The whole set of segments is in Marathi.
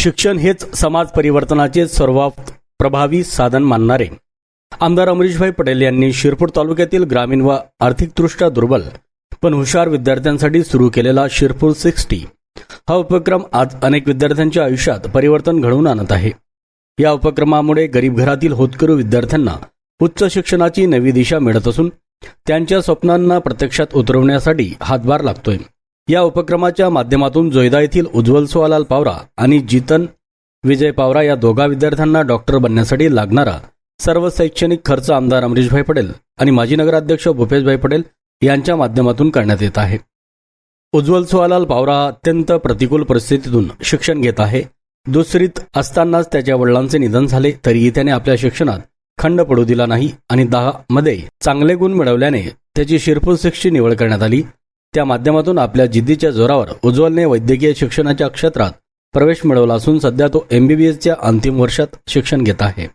शिक्षण हेच समाज परिवर्तनाचे सर्वात प्रभावी साधन मानणारे. आमदार अमरीशभाई पटेल यांनी शिरपूर तालुक्यातील ग्रामीण व आर्थिकदृष्ट्या दुर्बल पण हुशार विद्यार्थ्यांसाठी सुरू केलेला शिरपूर सिक्स्टी हा उपक्रम आज अनेक विद्यार्थ्यांच्या आयुष्यात परिवर्तन घडवून आणत आहे. या उपक्रमामुळे गरीब घरातील होतकरू विद्यार्थ्यांना उच्च शिक्षणाची नवी दिशा मिळत असून त्यांच्या स्वप्नांना प्रत्यक्षात उतरवण्यासाठी हातभार लागतोय. या उपक्रमाच्या माध्यमातून जोयदा येथील उज्ज्वल सोहालाल पावरा आणि जीतन विजय पावरा या दोघा विद्यार्थ्यांना डॉक्टर बनण्यासाठी लागणारा सर्व शैक्षणिक खर्च आमदार अमरीशभाई पटेल आणि माजी नगराध्यक्ष भूपेशभाई पटेल यांच्या माध्यमातून करण्यात येत आहे. उज्ज्वल सोहालाल पावरा अत्यंत प्रतिकूल परिस्थितीतून शिक्षण घेत आहे. दुसरीत असतानाच त्याच्या वडिलांचे निधन झाले तरीही त्याने आपल्या शिक्षणात खंड पडू दिला नाही आणि दहा मध्ये चांगले गुण मिळवल्याने त्याची शिरपूर सिक्सची निवड करण्यात आली. त्या माध्यमातून आपल्या जिद्दीच्या जोरावर उज्ज्वलने वैद्यकीय शिक्षणाच्या क्षेत्रात प्रवेश मिळवला असून सध्या तो एमबीबीएसच्या अंतिम वर्षात शिक्षण घेत आहे.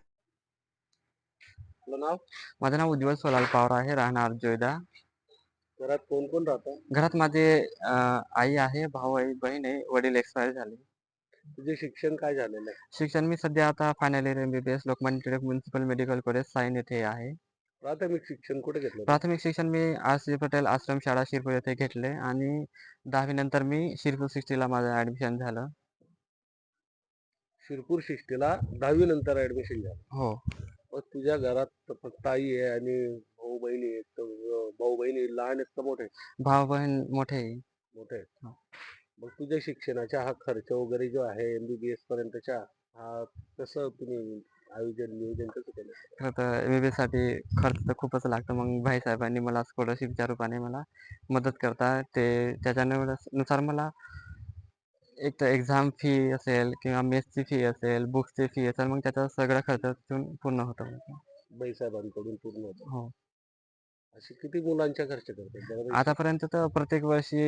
माझं नाव उज्ज्वल सोलाल पवार आहे राहणार जोयदा. घरात कोण कोण राहतं? घरात माझे आई आहे भाऊ आहे बहीण आहे वडील एक्सपायर झाले. तुझे शिक्षण काय झालेलं आहे? शिक्षण मी सध्या आता final year MBBS Lokmanya Tilak municipal medical college Sion येथे आहे. प्राथमिक शिक्षण कुठे घेतलं प्राथमिक शिक्षण मी आर सी पटेल आश्रम शाळा शिरपूर येथे घेतले आणि दहावी नंतर मी शिरपूर सिक्स्टीला माझं ऍडमिशन झालं शिरपूर शिष्टीला दहावी नंतर ऍडमिशन झालं हो मग तुझ्या घरात फक्त आई आहे आणि भाऊ बहिणी आहेत तर, अं, भाऊ बहिणी लहान आहेत का मोठे आहेत? भाऊ बहीण मोठे आहे. मोठे आहेत हो. मग तुझ्या शिक्षणाचा हा खर्च वगैरे जो आहे एमबीबीएस पर्यंतचा हा कसं तुम्ही आयोजन नियोजन कसं केलं? खरं तर एमबीबीएससाठी खर्च तर खूपच लागतं. मग भाई साहेबांनी मला स्कॉलरशिपच्या रूपाने मला मदत करता. ते त्याच्यानुसार मला एक तर एक्झाम फी असेल किंवा मेसची फी असेल बुक्सची फी असेल मग त्याचा सगळा खर्च तिथून पूर्ण होतो. बाई साहेबांकडून पूर्ण होतं. हो. किती मुलांच्या खर्च करतात? आतापर्यंत तर प्रत्येक वर्षी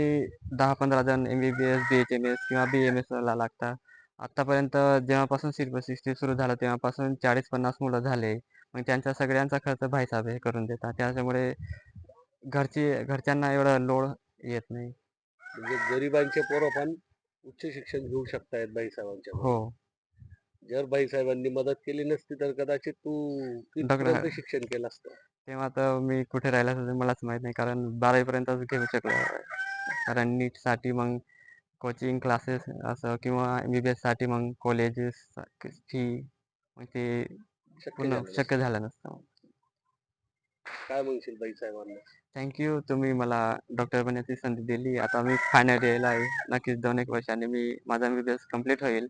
दहा पंधरा जण M B B S B H M S किंवा बी एम एसला लागतात. आतापर्यंत जेव्हापासून सिल्वर सिक्स्टी सुरू झालं तेव्हापासून चाळीस पन्नास मुलं झाले. मग त्यांचा सगळ्यांचा खर्च भाईसाहेब हे करून देतात. त्याच्यामुळे घरची घरच्यांना एवढा लोड येत नाही. म्हणजे गरिबांचे पोरं पण उच्च शिक्षण घेऊ शकतायत बाई साहेबांच्या हो जर बाई साहेबांनी मदत केली नसती तर कदाचित तू कितपर्यंत शिक्षण केलं असतं? तेव्हा तर मी कुठे राहिला असं मलाच माहीत नाही कारण बारावीपर्यंतच घेऊ शकलो. कारण नीटसाठी मग कोचिंग क्लासेस असं किंवा एम बी बी एससाठी मग कॉलेजेस फी मग ते शक्य पूर्ण. शक्य झालं नसतं. काय म्हणशील बाई साहेबांना? थँक्यू तुम्ही मला डॉक्टर बनण्याची संधी दिली. आता मी फायनल इयरला आहे. नक्कीच दोन एक वर्षांनी मी माझा M B B S complete होईल.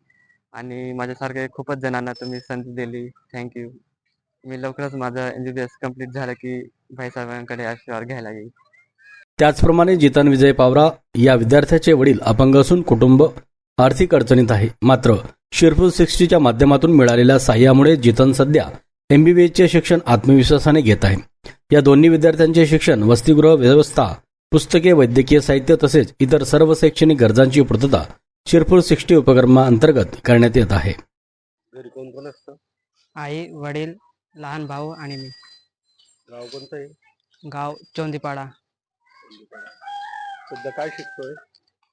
आणि माझ्यासारखे खूपच जणांना तुम्ही संधी दिली. थँक्यू मी लवकरच माझं M B B S complete झालं की भाईसाहेबांकडे आशीर्वाद घ्यायला येईल. त्याचप्रमाणे जितन विजय पावरा या विद्यार्थ्याचे वडील अपंग असून कुटुंब आर्थिक अडचणीत आहे. मात्र शिरपूर सिक्स्टीच्या माध्यमातून मिळालेल्या सहाय्यामुळे जितन सध्या एमबीबीएसचे शिक्षण आत्मविश्वासाने घेत आहे. या दोन्ही विद्यार्थ्यांचे शिक्षण वसतिगृह व्यवस्था पुस्तके वैद्यकीय साहित्य तसेच इतर सर्व शैक्षणिक गरजांची पूर्तता शिरपूर सिक्स्टी उपक्रमाअंतर्गत करण्यात येत आहे. घरी कोण कोण असतं? आई वडील लहान भाऊ आणि मी. गाव कोणतं आहे? गाव चोंदीपाडा. सध्या काय शिकतोय?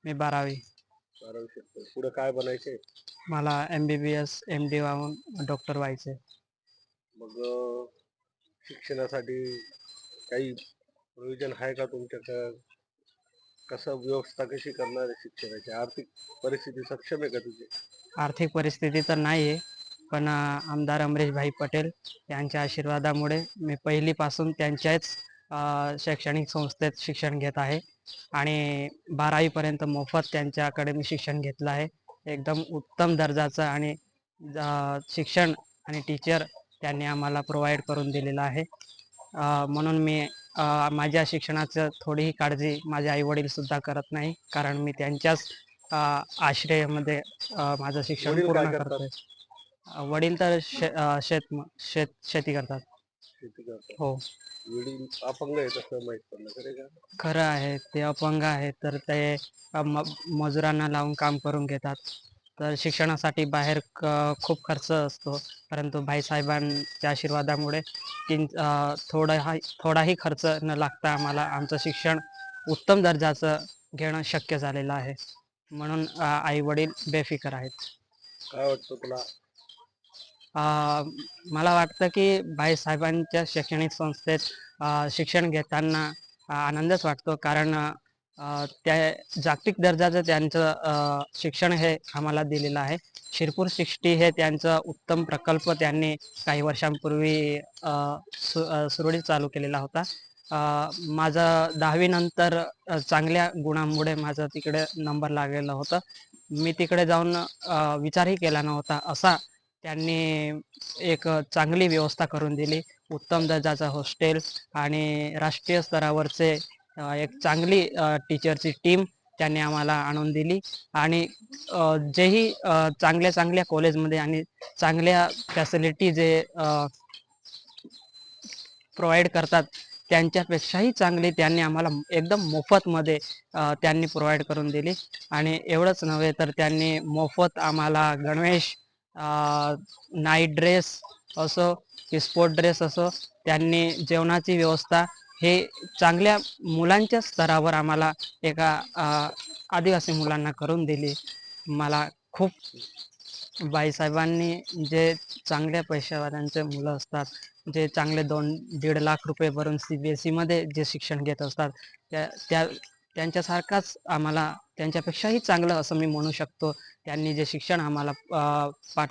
मी बारावी. बारावी शिकतोय. पुढे काय बनायचंय? मला M B B S M D वाहून डॉक्टर व्हायचे मग अं, शिक्षणासाठी काही प्रयोजन आहे का तुमच्याकडं? कसं व्यवस्था कशी करणार आहे शिक्षणाची? आर्थिक परिस्थिती सक्षम आहे का तुझी? आर्थिक परिस्थिती तर नाही आहे पण अं, आमदार अमरीशभाई पटेल यांच्या आशीर्वादामुळे मी पहिलीपासून त्यांच्याच शैक्षणिक संस्थेत शिक्षण घेत आहे आणि बारावीपर्यंत मोफत त्यांच्याकडे मी शिक्षण घेतलं आहे. एकदम उत्तम दर्जाचं आणि शिक्षण आणि टीचर त्यांनी आम्हाला प्रोव्हाइड करून दिलेलं आहे. म्हणून मी माझ्या शिक्षणाचं थोडीही काळजी माझे आई वडील सुद्धा करत नाही कारण मी त्यांच्याच आश्रयामध्ये माझं शिक्षण पूर्ण? करतोय. वडील तर शे शेत शेत शेती करतात. शेती करतात. हो. वडील अपंग आहे तसं माहीत पडलं खरे का? खरं आहे ते अपंग आहेत तर ते अं, म- मजुरांना लावून काम करून घेतात. तर शिक्षणासाठी बाहेर क- खूप खर्च असतो. परंतु भाईसाहेबांच्या आशीर्वादामुळे तीन अं, थोडाही थोडाही खर्च न लागता आम्हाला आमचं शिक्षण उत्तम दर्जाचं घेणं शक्य झालेलं आहे. म्हणून आई वडील बेफिकर आहेत. काय वाटतं तुला? मला वाटतं की भाईसाहेबांच्या शैक्षणिक संस्थेत शिक्षण घेताना आनंदच वाटतो. कारण त्या जागतिक दर्जाचं त्यांचं शिक्षण हे आम्हाला दिलेलं आहे. शिरपूर सिक्स्टी हे त्यांचं उत्तम प्रकल्प त्यांनी काही वर्षांपूर्वी सु सुरळीत चालू केलेला होता. माझं दहावीनंतर चांगल्या गुणांमुळे माझं तिकडे नंबर लागलेलं होतं. मी तिकडे जाऊन विचारही केला नव्हता असा त्यांनी एक चांगली व्यवस्था करून दिली. उत्तम दर्जाचं हॉस्टेल आणि राष्ट्रीय स्तरावरचे एक चांगली टीचरची टीम त्यांनी आम्हाला आणून दिली. आणि जेही चांगल्या चांगल्या कॉलेजमध्ये आणि चांगल्या फॅसिलिटी जे प्रोव्हाइड करतात त्यांच्यापेक्षाही चांगली त्यांनी आम्हाला एकदम मोफतमध्ये त्यांनी प्रोव्हाइड करून दिली. आणि एवढंच नव्हे तर त्यांनी मोफत आम्हाला गणवेश नाईट ड्रेस असो की स्पोर्ट ड्रेस असो त्यांनी जेवणाची व्यवस्था हे चांगल्या मुलांच्या स्तरावर आम्हाला एका आदिवासी मुलांना करून दिली. मला खूप बाईसाहेबांनी जे चांगल्या पैशावाल्यांचे मुलं असतात जे चांगले दोन दीड लाख रुपये भरून सी बी एस ईमध्ये जे शिक्षण घेत असतात त्या त्या त्यांच्यासारखाच आम्हाला त्यांच्यापेक्षाही चांगलं असं मी म्हणू शकतो. त्यांनी जे शिक्षण आम्हाला पाठ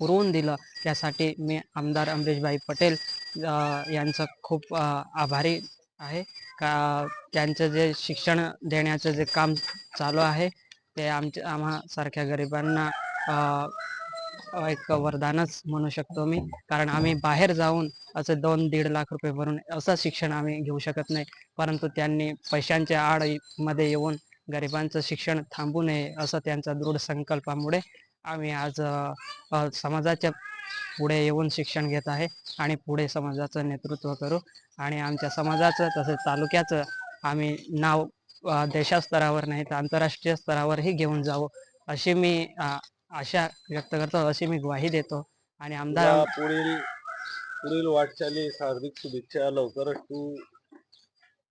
पुरवून दिलं त्यासाठी मी आमदार अमरीशभाई पटेल यांचं खूप आभारी आहे. का त्यांचं जे शिक्षण देण्याचं जे काम चालू आहे ते आमच्या आम्हासारख्या गरिबांना एक वरदानच म्हणू शकतो मी. कारण आम्ही बाहेर जाऊन असं दोन दीड लाख रुपये भरून असं शिक्षण आम्ही घेऊ शकत नाही. परंतु त्यांनी पैशांच्या आडमध्ये येऊन गरिबांचं शिक्षण थांबू नये असं त्यांचा दृढ संकल्पामुळे आम्ही आज समाजाच्या पुढे येऊन शिक्षण घेत आहे आणि पुढे समाजाचं नेतृत्व करू आणि आमच्या समाजाचं तसेच तालुक्याचं आम्ही नाव देशास्तरावर नाही तर आंतरराष्ट्रीय स्तरावरही घेऊन जावं अशी मी आशा व्यक्त करतो अशी मी ग्वाही देतो आणि आमदार पुढील पुढील वाटचाली हार्दिक शुभेच्छा. लवकरच तू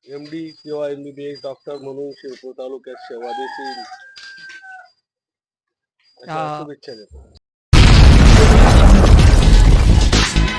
एम डी किंवा M B B S doctor म्हणून शिरपूर तालुक्यात सेवा अशा आ- शुभेच्छा देतो.